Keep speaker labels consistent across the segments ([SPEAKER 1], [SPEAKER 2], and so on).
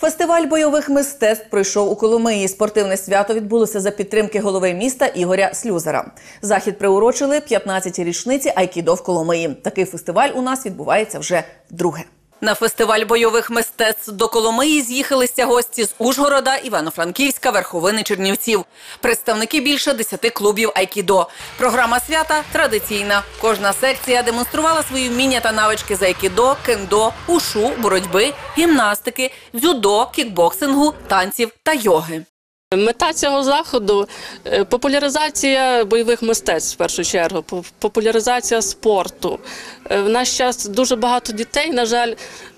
[SPEAKER 1] Фестиваль бойових мистецтв пройшов у Коломиї. Спортивне свято відбулося за підтримки голови міста Ігоря Слюзера. Захід приурочили 15-й річниці Айкідо в Коломиї. Такий фестиваль у нас відбувається вже вдруге. На фестиваль бойових мистецтв до Коломиї з'їхалися гості з Ужгорода, Івано-Франківська, Верховини Чернівців. Представники більше десяти клубів Айкідо. Програма свята традиційна. Кожна секція демонструвала свої вміння та навички з айкідо, кендо, ушу, боротьби, гімнастики, дзюдо, кікбоксингу, танців та йоги.
[SPEAKER 2] Мета цього заходу е, популяризація бойових мистецтв в першу чергу, популяризація спорту. Е, В наш час дуже багато дітей, на жаль,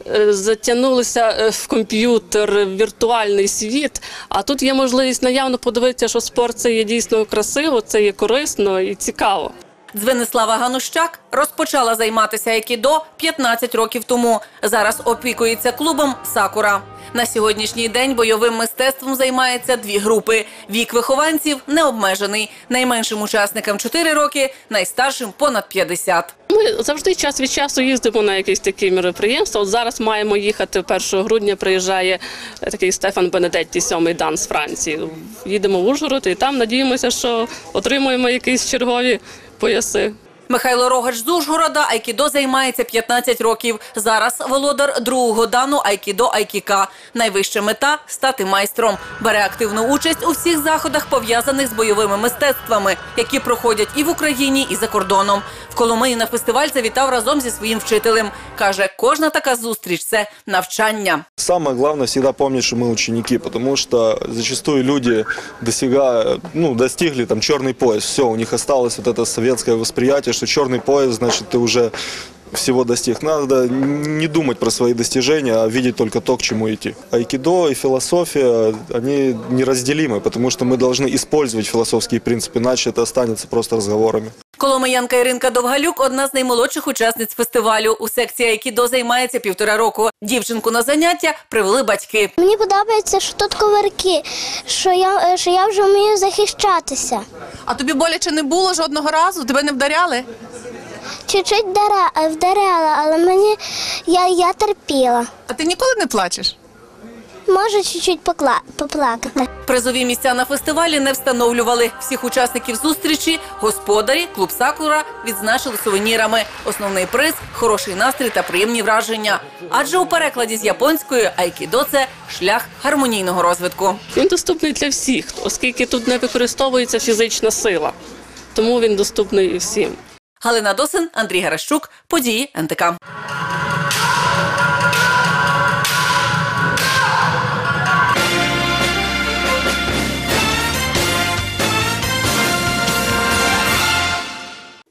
[SPEAKER 2] е, затягнулися в комп'ютер, в віртуальний світ. А тут є можливість наявно подивитися, що спорт це є дійсно красиво, це є корисно і цікаво.
[SPEAKER 1] Дзвенислава Ганущак розпочала займатися айкідо 15 років тому. Зараз опікується клубом Сакура. На сьогоднішній день бойовим мистецтвом займаються дві групи. Вік вихованців не обмежений. Найменшим учасникам 4 роки, найстаршим понад 50.
[SPEAKER 2] Ми завжди час від часу їздимо на якісь такі мероприємства. От зараз маємо їхати 1 грудня. Приїжджає е, такий Стефан Бенедетті, сьомий дан з Франції. Їдемо в Ужгород і там надіємося, що отримуємо якісь чергові пояси.
[SPEAKER 1] Михайло Рогач з Ужгорода айкідо займається 15 років. Зараз володар другого дану айкідо айкіка. Найвища мета стати майстром. Бере активну участь у всіх заходах, пов'язаних з бойовими мистецтвами, які проходять і в Україні, і за кордоном. В Коломиї на фестиваль завітав разом зі своїм вчителем. каже, кожна така зустріч це навчання.
[SPEAKER 3] Самое главное всегда помнить, что мы ученики, потому что зачастую люди достигают, ну, достигли там черный пояс, все, у них осталось вот это советское восприятие, что черный пояс, значит, ты уже всего достиг. Надо не думать про свои достижения, а видеть только то, к чему идти. Айкидо и философия, они неразделимы, потому что мы должны использовать философские принципы, иначе это останется просто разговорами.
[SPEAKER 1] Коломиянка Іринка Довгалюк одна з наймолодших учасниць фестивалю. У секції айкідо займається півтора року. Дівчинку на заняття привели батьки.
[SPEAKER 4] Мені подобається, що тут коварки, що я, е, що я вже вмію захищатися.
[SPEAKER 5] А тобі боляче не було жодного разу? Тебе не вдаряли?
[SPEAKER 4] Чуть-чуть е, вдаряла, але мені я, я терпіла.
[SPEAKER 5] А ти ніколи не плачеш?
[SPEAKER 4] Можу чуть-чуть покла, поплакати.
[SPEAKER 1] Призові місця на фестивалі не встановлювали. Всіх учасників зустрічі господарі, клуб Сакура відзначили сувенірами. Основний приз хороший настрій та приємні враження. Адже у перекладі з японської айкідо це шлях гармонійного розвитку.
[SPEAKER 2] Він доступний для всіх, оскільки тут не використовується фізична сила. Тому він доступний і всім.
[SPEAKER 1] Галина Досин, Андрій Геращук, події НТК.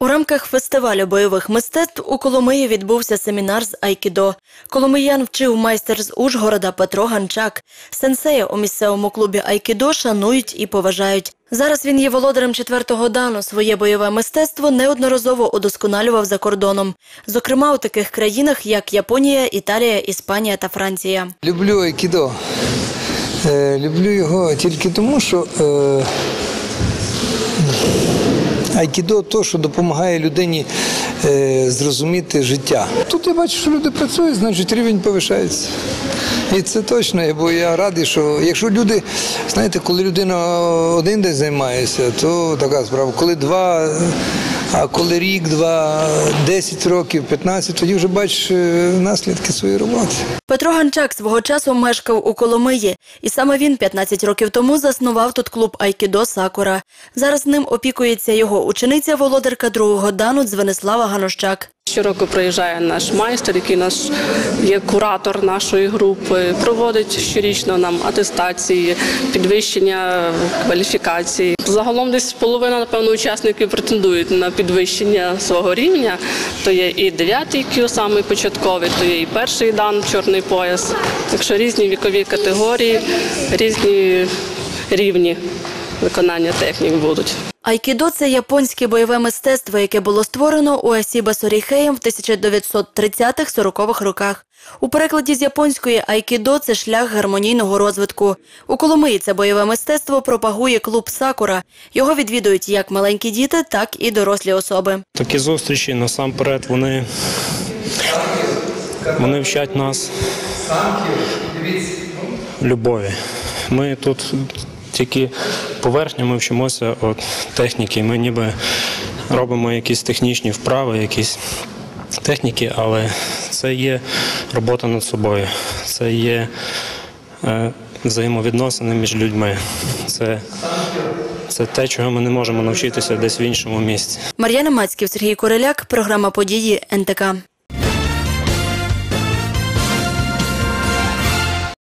[SPEAKER 6] У рамках фестивалю бойових мистецтв у Коломиї відбувся семінар з Айкідо. Коломиян вчив майстер з Ужгорода Петро Ганчак. Сенсея у місцевому клубі Айкідо шанують і поважають. Зараз він є володарем четвертого дану. Своє бойове мистецтво неодноразово удосконалював за кордоном. Зокрема, у таких країнах, як Японія, Італія, Іспанія та Франція.
[SPEAKER 7] Люблю айкідо. Е, люблю його тільки тому, що е, айкідо то, що допомагає людині е, зрозуміти життя. Тут я бачу, що люди працюють, значить рівень повишається. І це точно, бо я радий, що якщо люди, знаєте, коли людина один день займається, то така справа. Коли два, а коли рік, два, 10 років, 15, тоді вже бачиш е, наслідки своєї роботи.
[SPEAKER 6] Петро Ганчак свого часу мешкав у Коломиї, і саме він 15 років тому заснував тут клуб Айкідо Сакура. Зараз ним опікується його учениця володарка другого дану Звенислава Ганощак.
[SPEAKER 2] Щороку приїжджає наш майстер, який наш є куратор нашої групи, проводить щорічно нам атестації, підвищення кваліфікації. Загалом десь половина, напевно, учасників претендують на підвищення свого рівня. То є і дев'ятий кю, самий початковий, то є і перший дан, чорний пояс. Так що різні вікові категорії, різні рівні виконання технік будуть.
[SPEAKER 6] Айкідо це японське бойове мистецтво, яке було створено у Асіба Соріхеєм в 1930-40-х роках. У перекладі з японської айкідо це шлях гармонійного розвитку. У Коломиї це бойове мистецтво пропагує клуб Сакура. Його відвідують як маленькі діти, так і дорослі особи.
[SPEAKER 8] Такі зустрічі насамперед вони, вони вчать нас любові. Ми тут тільки поверхня, ми вчимося от техніки. Ми ніби робимо якісь технічні вправи, якісь техніки, але це є робота над собою. Це є е, взаємовідносини між людьми. Це, це те, чого ми не можемо навчитися десь в іншому місці.
[SPEAKER 6] Мар'яна Мацьків, Сергій Кореляк, програма події НТК.